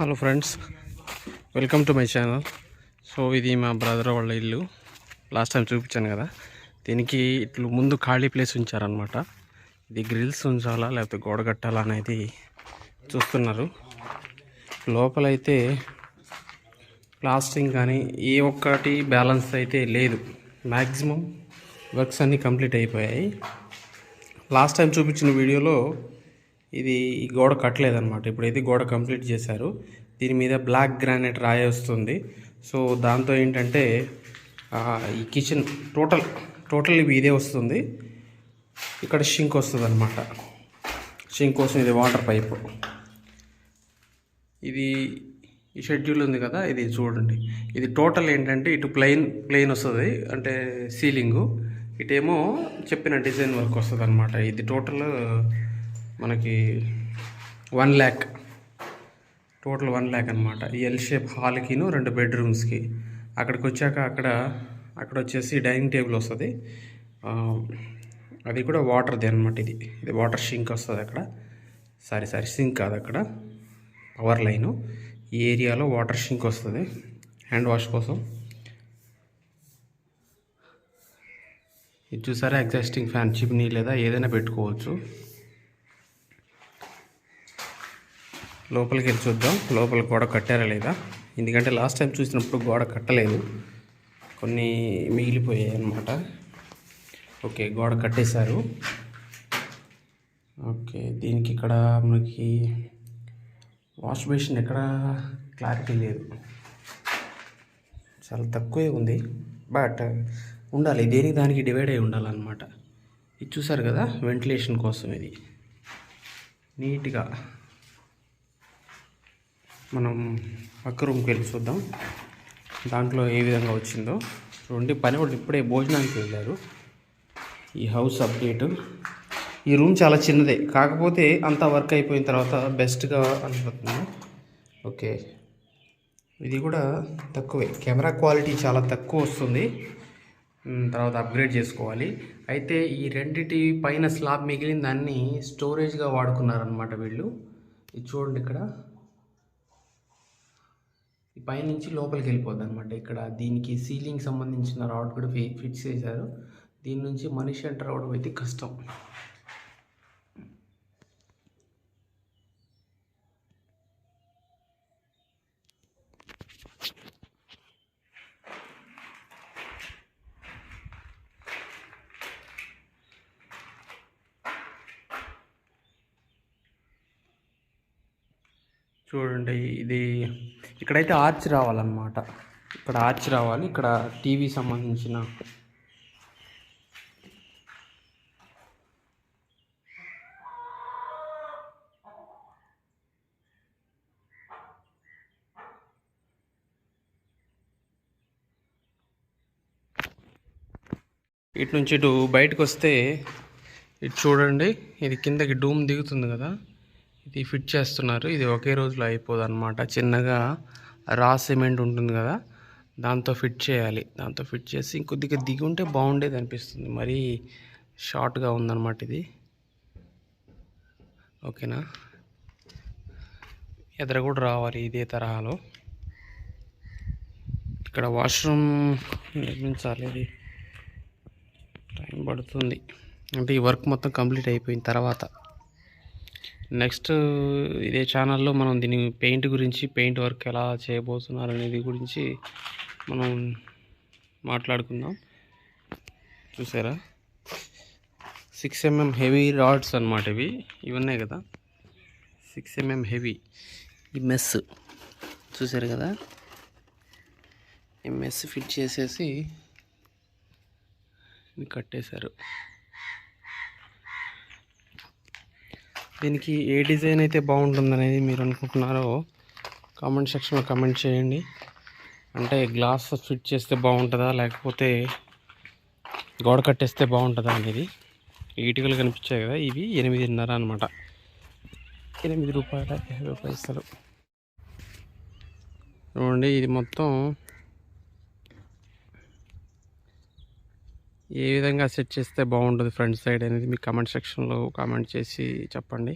Hello friends welcome to my channel so ఇది మా brother వాళ్ళ ఇల్లు. లాస్ట్ టైం చూపించాను కదా. దీనికి ఇట్లు ముందు ఖాళీ ప్లేస్ ఉంచారనమాట ఇది గ్రిల్స్ ఉంచాలా లేకపోతే గోడ కట్టాలా అనేది చూస్తున్నారు. లోపలైతే ప్లాస్టింగ్ కానీ ఏ ఒక్కటి బ్యాలెన్స్ అయితే లేదు. మ్యాక్సిమం వర్క్స్ అన్నీ కంప్లీట్ అయిపోయాయి. లాస్ట్ టైం చూపించిన వీడియోలో ఇది ఈ గోడ కట్టలేదన్నమాట. ఇప్పుడైతే గోడ కంప్లీట్ చేశారు. దీని మీద బ్లాక్ గ్రానైట్ రాయి వస్తుంది. సో దాంతో ఏంటంటే ఈ కిచెన్ టోటల్ టోటల్ ఇవి ఇదే వస్తుంది. ఇక్కడ షింక్ వస్తుంది అనమాట షింక్ కోసం ఇది వాటర్ పైపు. ఇది ఈ షెడ్యూల్ ఉంది కదా ఇది చూడండి. ఇది టోటల్ ఏంటంటే ఇటు ప్లెయిన్ ప్లెయిన్ వస్తుంది అంటే సీలింగు. ఇటేమో చెప్పిన డిజైన్ వర్క్ వస్తుంది అనమాట ఇది టోటల్ మనకి one lakh total one lakh అనమాట ఈ ఎల్ షేప్ హాల్కిను రెండు బెడ్రూమ్స్కి అక్కడికి వచ్చాక అక్కడ అక్కడ వచ్చేసి డైనింగ్ టేబుల్ వస్తుంది. అది కూడా వాటర్ది అనమాట ఇది. ఇది వాటర్ షింక్ వస్తుంది అక్కడ. సారీ సారీ సింక్ కాదు అక్కడ. పవర్ లైను ఈ ఏరియాలో వాటర్ షింక్ వస్తుంది. హ్యాండ్ వాష్ కోసం. ఇది చూసారా? ఎగ్జాస్టింగ్ ఫ్యాన్ చిమ్నీ లేదా ఏదైనా పెట్టుకోవచ్చు. లోపలికి వెళ్ళి చూద్దాం. లోపల గోడ కట్టారా లేదా? ఎందుకంటే లాస్ట్ టైం చూసినప్పుడు గోడ కట్టలేదు. కొన్ని మిగిలిపోయాయి అన్నమాట. ఓకే గోడ కట్టేశారు. ఓకే దీనికి ఇక్కడ మనకి వాష్ బేసిన్ ఎక్కడ క్లారిటీ లేదు. చాలా తక్కువే ఉంది. బట్ ఉండాలి దేనికి దానికి డివైడ్ అయి ఉండాలన్నమాట. ఇది చూసారు కదా వెంటిలేషన్ కోసం ఇది. నీట్గా. మనం పక్క రూమ్కి వెళ్ళి చూద్దాం. దాంట్లో ఏ విధంగా వచ్చిందో చూడండి. పని వాళ్ళు ఇప్పుడే భోజనానికి వెళ్ళారు. ఈ హౌస్ అప్డేట్ ఈ రూమ్ చాలా చిన్నదే. కాకపోతే అంతా వర్క్ అయిపోయిన తర్వాత బెస్ట్గా అనిపిస్తుంది. ఓకే. ఇది కూడా తక్కువే. కెమెరా క్వాలిటీ చాలా తక్కువ వస్తుంది. తర్వాత అప్గ్రేడ్ చేసుకోవాలి. అయితే ఈ రెండిటి పైన స్లాబ్ మిగిలిన దాన్ని స్టోరేజ్గా వాడుకున్నారనమాట వీళ్ళు. ఇది చూడండి ఇక్కడ. పైనుంచి లోపలికి వెళ్ళిపోద్ది అనమాట ఇక్కడ దీనికి సీలింగ్ సంబంధించిన రాడ్ కూడా ఫి ఫిక్స్ చేశారు. దీని నుంచి మనిషి ఎంటర్ అవ్వడం అయితే కష్టం. చూడండి ఇది ఇక్కడైతే ఆర్చ్ రావాలన్నమాట. ఇక్కడ ఆర్చ్ రావాలి. ఇక్కడ టీవీ సంబంధించిన ఇటు నుంచి ఇటు బయటకు వస్తే ఇటు చూడండి ఇది కిందకి డూమ్ దిగుతుంది కదా. ఇది ఫిట్ చేస్తున్నారు. ఇది ఒకే రోజులో అయిపోదు అనమాట చిన్నగా రా సిమెంట్ ఉంటుంది కదా దాంతో ఫిట్ చేయాలి. దాంతో ఫిట్ చేసి ఇంకొద్దిగా దిగి ఉంటే బాగుండేది అనిపిస్తుంది. మరీ షార్ట్గా ఉందన్నమాట ఇది. ఓకేనా? ఎదర కూడా రావాలి ఇదే తరహాలో. ఇక్కడ వాష్రూమ్ నిర్మించాలి ఇది. టైం పడుతుంది. అంటే ఈ వర్క్ మొత్తం కంప్లీట్ అయిపోయిన తర్వాత. నెక్స్ట్ ఇదే ఛానల్లో మనం దీని పెయింట్ గురించి పెయింట్ వర్క్ ఎలా చేయబోతున్నారు అనేది గురించి మనం మాట్లాడుకుందాం. చూసారా? సిక్స్ ఎంఎం హెవీ రాడ్స్ అన్నమాట ఇవి. ఇవి ఉన్నాయి కదా? సిక్స్ ఎంఎం హెవీ ఈ మెస్. చూసారు కదా? ఈ మెస్ ఫిట్ చేసేసి కట్టేశారు. దీనికి ఏ డిజైన్ అయితే బాగుంటుందనేది మీరు అనుకుంటున్నారో కామెంట్ సెక్షన్లో కమెంట్ చేయండి. అంటే గ్లాస్ ఫిట్ చేస్తే బాగుంటుందా లేకపోతే గోడ కట్టేస్తే బాగుంటుందా అనేది ఈటికలు ఇటుకలు కనిపించాయి కదా ఇవి ఎనిమిదిన్నర అనమాట ఎనిమిది రూపాయల యాభై పైసలు చూడండి ఇది మొత్తం ఏ విధంగా సెట్ చేస్తే బాగుంటుంది ఫ్రంట్ సైడ్ అనేది మీ కమెంట్ సెక్షన్లో కామెంట్ చేసి చెప్పండి.